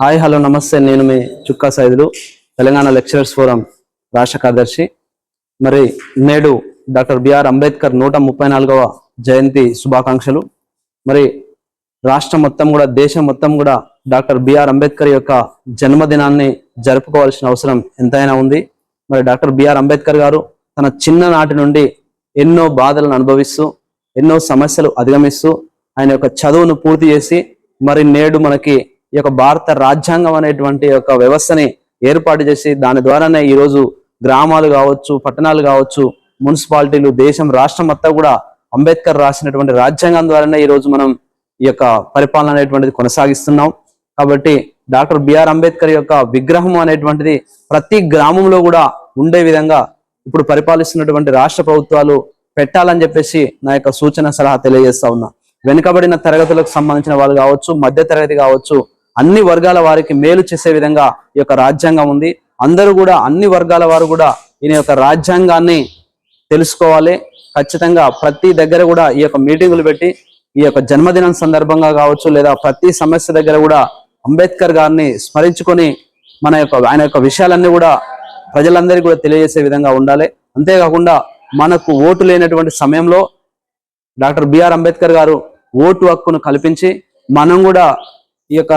Hi hello నమస్తే. నేను మీ చుక్కా సైదులు తెలంగాణ లెక్చరర్స్ ఫోరం రాష్ట్ర కార్యదర్శి మరి నేడు డాక్టర్ బిఆర్ అంబేద్కర్ నూట ముప్పై నాలుగవ జయంతి శుభాకాంక్షలు. మరి రాష్ట్రం మొత్తం కూడా దేశం మొత్తం కూడా డాక్టర్ బిఆర్ అంబేద్కర్ యొక్క జన్మదినాన్ని జరుపుకోవాల్సిన అవసరం ఎంతైనా ఉంది. మరి డాక్టర్ బిఆర్ అంబేద్కర్ గారు తన చిన్ననాటి నుండి ఎన్నో బాధలను అనుభవిస్తూ ఎన్నో సమస్యలు అధిగమిస్తూ ఆయన యొక్క చదువును పూర్తి చేసి మరి నేడు మనకి ఈ యొక్క భారత రాజ్యాంగం అనేటువంటి యొక్క వ్యవస్థని ఏర్పాటు చేసి దాని ద్వారానే ఈరోజు గ్రామాలు కావచ్చు పట్టణాలు కావచ్చు మున్సిపాలిటీలు దేశం రాష్ట్రం అంతా కూడా అంబేద్కర్ రాసినటువంటి రాజ్యాంగం ద్వారానే ఈరోజు మనం ఈ యొక్క పరిపాలన అనేటువంటిది కొనసాగిస్తున్నాం. కాబట్టి డాక్టర్ బిఆర్ అంబేద్కర్ యొక్క విగ్రహం అనేటువంటిది ప్రతి గ్రామంలో కూడా ఉండే విధంగా ఇప్పుడు పరిపాలిస్తున్నటువంటి రాష్ట్ర ప్రభుత్వాలు పెట్టాలని చెప్పేసి నా యొక్క సూచన సలహా తెలియజేస్తా ఉన్నా. వెనుకబడిన తరగతులకు సంబంధించిన వాళ్ళు కావచ్చు మధ్య తరగతి కావచ్చు అన్ని వర్గాల వారికి మేలు చేసే విధంగా ఈ యొక్క రాజ్యాంగం ఉంది. అందరూ కూడా అన్ని వర్గాల వారు కూడా ఈయన యొక్క రాజ్యాంగాన్ని తెలుసుకోవాలి. ఖచ్చితంగా ప్రతి దగ్గర కూడా ఈ యొక్క మీటింగులు పెట్టి ఈ యొక్క జన్మదినం సందర్భంగా కావచ్చు లేదా ప్రతి సమస్య దగ్గర కూడా అంబేద్కర్ గారిని స్మరించుకొని మన యొక్క ఆయన యొక్క విషయాలన్నీ కూడా ప్రజలందరికీ కూడా తెలియజేసే విధంగా ఉండాలి. అంతేకాకుండా మనకు ఓటు లేనటువంటి సమయంలో డాక్టర్ బిఆర్ అంబేద్కర్ గారు ఓటు హక్కును కల్పించి మనం కూడా ఈ యొక్క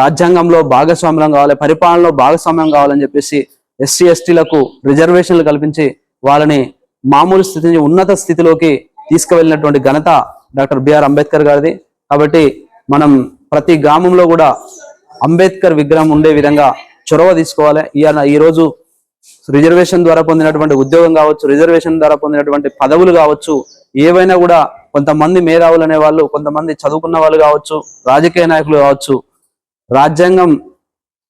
రాజ్యాంగంలో భాగస్వామ్యం కావాలి పరిపాలనలో భాగస్వామ్యం కావాలని చెప్పేసి ఎస్సీ ఎస్టీలకు రిజర్వేషన్లు కల్పించి వాళ్ళని మామూలు స్థితి నుంచి ఉన్నత స్థితిలోకి తీసుకువెళ్ళినటువంటి ఘనత డాక్టర్ బిఆర్ అంబేద్కర్ గారిది. కాబట్టి మనం ప్రతి గ్రామంలో కూడా అంబేద్కర్ విగ్రహం ఉండే విధంగా చొరవ తీసుకోవాలి. ఈయన ఈరోజు రిజర్వేషన్ ద్వారా పొందినటువంటి ఉద్యోగం కావచ్చు రిజర్వేషన్ ద్వారా పొందినటువంటి పదవులు కావచ్చు ఏవైనా కూడా కొంతమంది మేధావులు అనే వాళ్ళు కొంతమంది చదువుకున్న వాళ్ళు కావచ్చు రాజకీయ నాయకులు కావచ్చు రాజ్యాంగం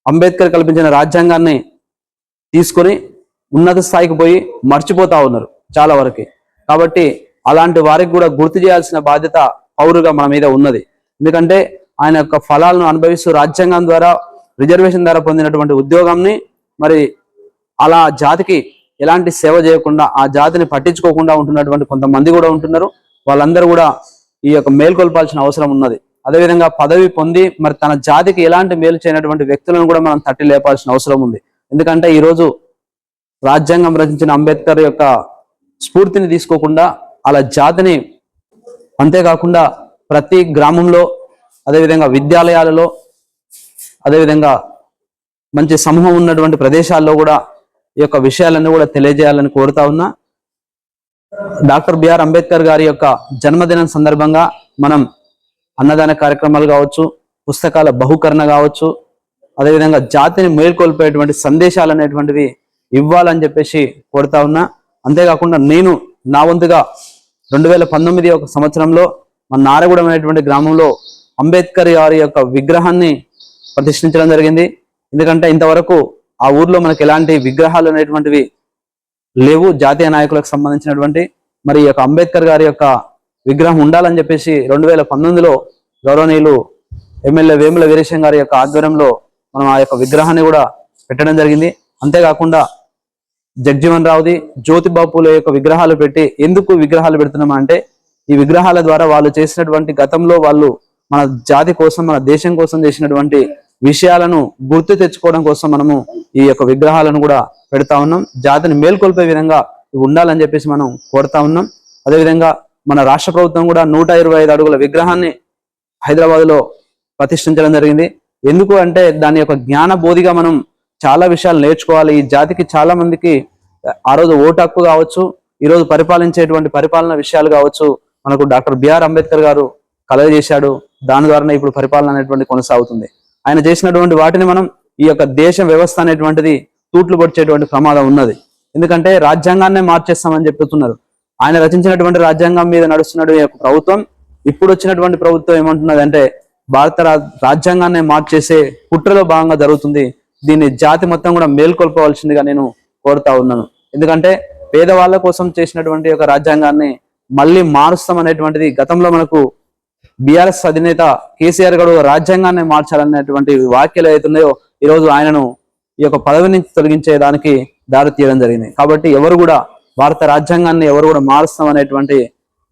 అంబేద్కర్ కల్పించిన రాజ్యాంగాన్ని తీసుకొని ఉన్నత స్థాయికి పోయి మర్చిపోతా ఉన్నారు చాలా వరకు. కాబట్టి అలాంటి వారికి కూడా గుర్తు చేయాల్సిన బాధ్యత పౌరుగా మన మీద ఉన్నది. ఎందుకంటే ఆయన యొక్క ఫలాలను అనుభవిస్తూ రాజ్యాంగం ద్వారా రిజర్వేషన్ ద్వారా పొందినటువంటి ఉద్యోగాన్ని మరి అలా జాతికి ఎలాంటి సేవ చేయకుండా ఆ జాతిని పట్టించుకోకుండా ఉంటున్నటువంటి కొంతమంది కూడా ఉంటున్నారు. వాళ్ళందరూ కూడా ఈ యొక్క మేల్కొల్పాల్సిన అవసరం ఉన్నది. అదేవిధంగా పదవి పొంది మరి తన జాతికి ఎలాంటి మేలు చేయనటువంటి వ్యక్తులను కూడా మనం తట్టి లేపాల్సిన అవసరం ఉంది. ఎందుకంటే ఈరోజు రాజ్యాంగం రచించిన అంబేద్కర్ యొక్క స్ఫూర్తిని తీసుకోకుండా అలా జాతిని అంతేకాకుండా ప్రతి గ్రామంలో అదేవిధంగా విద్యాలయాలలో అదేవిధంగా మంచి సమూహం ఉన్నటువంటి ప్రదేశాల్లో కూడా ఈ యొక్క విషయాలన్నీ కూడా తెలియజేయాలని కోరుతా ఉన్నా. డాక్టర్ బిఆర్ అంబేద్కర్ గారి యొక్క జన్మదినం సందర్భంగా మనం అన్నదాన కార్యక్రమాలు కావచ్చు పుస్తకాల బహుకరణ కావచ్చు అదేవిధంగా జాతిని మేల్కొల్పేటువంటి సందేశాలు అనేటువంటివి ఇవ్వాలని చెప్పేసి కోరుతా ఉన్నా. అంతేకాకుండా నేను నా వంతుగా రెండు వేల పంతొమ్మిది ఒక సంవత్సరంలో మన నారగూడెం అనేటువంటి గ్రామంలో అంబేద్కర్ గారి యొక్క విగ్రహాన్ని ప్రతిష్ఠించడం జరిగింది. ఎందుకంటే ఇంతవరకు ఆ ఊర్లో మనకి ఎలాంటి విగ్రహాలు అనేటువంటివి లేవు. జాతీయ నాయకులకు సంబంధించినటువంటి మరి ఈ యొక్క అంబేద్కర్ గారి యొక్క విగ్రహం ఉండాలని చెప్పేసి రెండు వేల పంతొమ్మిదిలో గౌరవనీయులు ఎమ్మెల్యే వేముల వీరేశం గారి యొక్క ఆధ్వర్యంలో మనం ఆ యొక్క విగ్రహాన్ని కూడా పెట్టడం జరిగింది. అంతేకాకుండా జగ్జీవన్ రావుది జ్యోతిబాపుల యొక్క విగ్రహాలు పెట్టి ఎందుకు విగ్రహాలు పెడుతున్నాం అంటే ఈ విగ్రహాల ద్వారా వాళ్ళు చేసినటువంటి గతంలో వాళ్ళు మన జాతి కోసం మన దేశం కోసం చేసినటువంటి విషయాలను గుర్తు తెచ్చుకోవడం కోసం మనము ఈ యొక్క విగ్రహాలను కూడా పెడతా ఉన్నాం. జాతిని మేల్కొల్పే విధంగా ఇవి ఉండాలని చెప్పేసి మనం కోరుతా ఉన్నాం. అదేవిధంగా మన రాష్ట్ర ప్రభుత్వం కూడా నూట ఇరవై ఐదు అడుగుల విగ్రహాన్ని హైదరాబాద్లో ప్రతిష్ఠించడం జరిగింది. ఎందుకు అంటే దాని యొక్క జ్ఞాన బోధిగా మనం చాలా విషయాలు నేర్చుకోవాలి. ఈ జాతికి చాలా మందికి ఆ రోజు ఓటు హక్కు కావచ్చు ఈరోజు పరిపాలించేటువంటి పరిపాలన విషయాలు కావచ్చు. మనకు డాక్టర్ బిఆర్ అంబేద్కర్ గారు కలగజేశాడు దాని ద్వారానే ఇప్పుడు పరిపాలన అనేటువంటి కొనసాగుతుంది. ఆయన చేసినటువంటి వాటిని మనం ఈ యొక్క దేశ వ్యవస్థ అనేటువంటిది తూట్లు పొడిచేటువంటి ప్రమాదం ఉన్నది. ఎందుకంటే రాజ్యాంగాన్నే మార్చేస్తామని చెప్తున్నారు. ఆయన రచించినటువంటి రాజ్యాంగం మీద నడుస్తున్న యొక్క ప్రభుత్వం. ఇప్పుడు వచ్చినటువంటి ప్రభుత్వం ఏమంటున్నది అంటే భారత రాజ్యాంగాన్ని మార్చేసే కుట్రలో భాగంగా జరుగుతుంది. దీన్ని జాతి మొత్తం కూడా మేల్కొల్పవలసిందిగా నేను కోరుతా ఉన్నాను. ఎందుకంటే పేదవాళ్ళ కోసం చేసినటువంటి ఒక రాజ్యాంగాన్ని మళ్ళీ మారుస్తాం అనేటువంటిది గతంలో మనకు బీఆర్ఎస్ అధినేత కేసీఆర్ గారు రాజ్యాంగాన్ని మార్చాలనేటువంటి వ్యాఖ్యలు అవుతున్నాయో ఈ రోజు ఆయనను ఈ యొక్క పదవి నుంచి తొలగించే దానికి దారి తీయడం జరిగింది. కాబట్టి ఎవరు కూడా భారత రాజ్యాంగాన్ని ఎవరు కూడా మారుస్తాం అనేటువంటి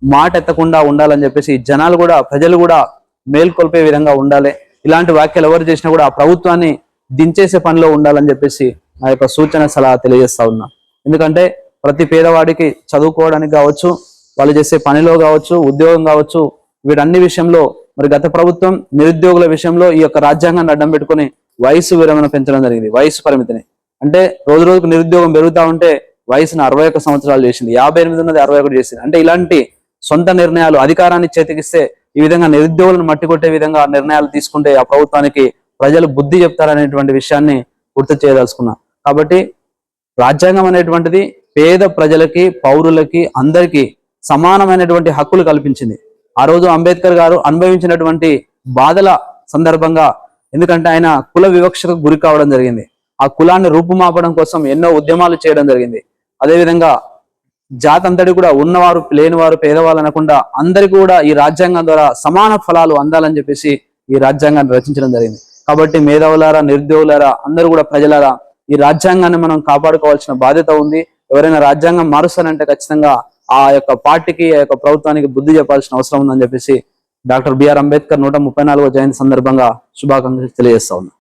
మాట ఎత్తకుండా ఉండాలని చెప్పేసి జనాలు కూడా ప్రజలు కూడా మేల్కొల్పే విధంగా ఉండాలి. ఇలాంటి వ్యాఖ్యలు ఎవరు చేసినా కూడా ఆ ప్రభుత్వాన్ని దించేసే పనిలో ఉండాలని చెప్పేసి నా యొక్క సూచన సలహా తెలియజేస్తా ఉన్నా. ఎందుకంటే ప్రతి పేదవాడికి చదువుకోవడానికి కావచ్చు వాళ్ళు చేసే పనిలో కావచ్చు ఉద్యోగం కావచ్చు వీటన్ని విషయంలో మరి గత ప్రభుత్వం నిరుద్యోగుల విషయంలో ఈ యొక్క రాజ్యాంగాన్ని అడ్డం పెట్టుకుని వయసు విరమణ పెంచడం జరిగింది. వయసు పరిమితిని. అంటే రోజు రోజుకు నిరుద్యోగం పెరుగుతూ ఉంటే వయసును అరవై ఒక్క సంవత్సరాలు చేసింది. యాభై ఎనిమిది ఉన్నది అరవై ఒకటి చేసింది. అంటే ఇలాంటి సొంత నిర్ణయాలు అధికారాన్ని చేతికిస్తే ఈ విధంగా నిరుద్యోగులను మట్టి కొట్టే విధంగా నిర్ణయాలు తీసుకుంటే ఆ ప్రభుత్వానికి ప్రజలు బుద్ధి చెప్తారనేటువంటి విషయాన్ని గుర్తు చేయదలుచుకున్నా. కాబట్టి రాజ్యాంగం అనేటువంటిది పేద ప్రజలకి పౌరులకి అందరికీ సమానమైనటువంటి హక్కులు కల్పించింది. ఆ రోజు అంబేద్కర్ గారు అనుభవించినటువంటి బాధల సందర్భంగా ఎందుకంటే ఆయన కుల వివక్షకు గురి కావడం జరిగింది. ఆ కులాన్ని రూపుమాపడం కోసం ఎన్నో ఉద్యమాలు చేయడం జరిగింది. అదేవిధంగా జాతి అంతటి కూడా ఉన్నవారు లేనివారు పేదవాళ్ళు అనకుండా అందరికీ కూడా ఈ రాజ్యాంగం ద్వారా సమాన ఫలాలు అందాలని చెప్పేసి ఈ రాజ్యాంగాన్ని రచించడం జరిగింది. కాబట్టి మేధావులారా నిరుద్యోగులారా అందరూ కూడా ప్రజలారా ఈ రాజ్యాంగాన్ని మనం కాపాడుకోవాల్సిన బాధ్యత ఉంది. ఎవరైనా రాజ్యాంగం మారుస్తానంటే ఖచ్చితంగా ఆ యొక్క పార్టీకి ఆ యొక్క ప్రభుత్వానికి బుద్ధి చెప్పాల్సిన అవసరం ఉందని చెప్పేసి డాక్టర్ బిఆర్ అంబేద్కర్ నూట ముప్పై నాలుగో జయంతి సందర్భంగా శుభాకాంక్షలు తెలియజేస్తా ఉన్నా.